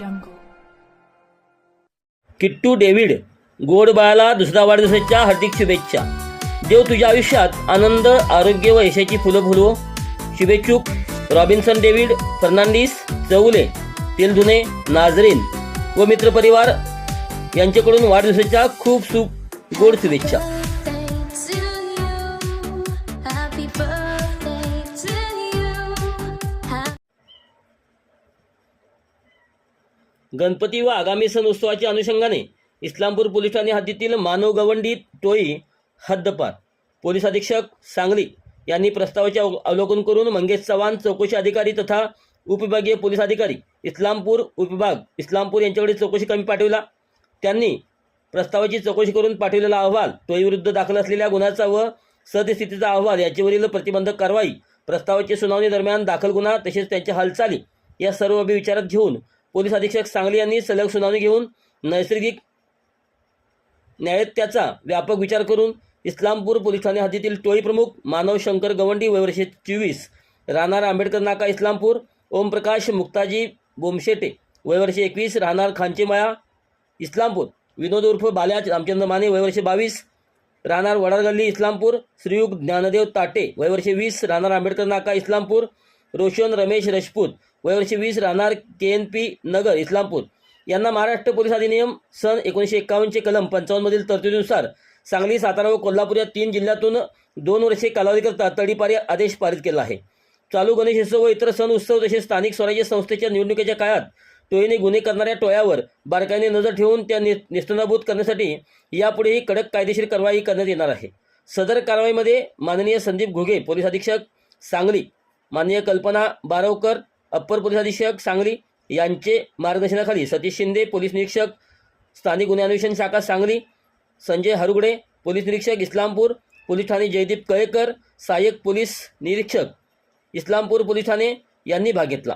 jungle. Kittu David गोडबाळाला दुसऱ्या वाढदिवसाच्या हार्दिक शुभेच्छा. देव तुझ्या आयुष्यात आनंद आरोग्य व यशाची फुलं फुलो शुभेच्छुक Robinson David Fernandes Chaule Teldhune Nazreen व मित्रपरिवार यांच्याकडून वाढदिवसाच्या खूप सुख गोड शुभेच्छा. गणपती व आगामी सण उत्सवाच्या अनुषंगाने इस्लामपूर पोलीस ठाणे हद्दीतील मानव गवंडी टोळी हद्दपार. पोलीस अधीक्षक सांगली यांनी प्रस्तावाचे अव- अवलोकन करून मंगेश चव्हाण चौकशी अधिकारी तथा उपविभागीय पोलीस अधिकारी इस्लामपूर उपविभाग इस्लामपूर यांच्याकडे चौकशी कमी पाठविला. त्यांनी प्रस्तावाची चौकशी करून पाठविलेला अहवाल टोळीविरुद्ध दाखल असलेल्या गुन्ह्याचा व सद्यस्थितीचा अहवाल याच्यावरील प्रतिबंधक कारवाई प्रस्तावाची सुनावणी दरम्यान दाखल गुन्हा तसेच त्यांच्या हालचाली या सर्व विचारात घेऊन पोलीस अधीक्षक सांगली यांनी सलग सुनावणी घेऊन नैसर्गिक न्यायत्याचा व्यापक विचार करून इस्लामपूर पोलीस ठाणे हद्दीतील टोळी प्रमुख मानव शंकर गवंडी वयवर्षे चोवीस राहणार आंबेडकर नाका इस्लामपूर ओमप्रकाश मुक्ताजी बोमशेटे वयवर्षे एकवीस राहणार खांचेमाया इस्लामपूर विनोद उर्फ बाल्या रामचंद्र माने वयवर्षे बावीस राहणार वडारगल्ली इस्लामपूर श्रीयुग ज्ञानदेव ताटे वयवर्षे वीस राहणार आंबेडकर नाका इस्लामपूर रोशन रमेश रजपूत. वयवर्षी वीस राहणार K N P Nagar Islampur. यांना महाराष्ट्र पोलीस अधिनियम सन एकोणीसशे एक्कावन्नचे कलम पंचावन्नमधील तरतुदीनुसार सांगली सातारा व कोल्हापूर या तीन जिल्ह्यातून दोन वर्षे कालावधीकरता तडीपारी आदेश पारित केला आहे. चालू गणेशोत्सव व इतर सण उत्सव तसेच स्थानिक स्वराज्य संस्थेच्या निवडणुकीच्या काळात टोळीने गुन्हे करणाऱ्या टोळ्यावर बारकाईने नजर ठेवून त्या नि निस्तनाभूत करण्यासाठी यापुढेही कडक कायदेशीर कारवाई करण्यात येणार आहे. सदर कारवाईमध्ये माननीय संदीप घुगे पोलीस अधीक्षक सांगली. माननीय कल्पना बारवकर अप्पर पोलीस अधीक्षक सांगली यांचे मार्गदर्शनाखाली सतीश शिंदे पोलीस निरीक्षक स्थानिक गुन्हे अन्वेषण शाखा सांगली संजय हरुगडे पोलीस निरीक्षक इस्लामपूर पोलीस ठाणे जयदीप कळेकर सहाय्यक पोलीस निरीक्षक इस्लामपूर पोलीस ठाणे यांनी भाग घेतला.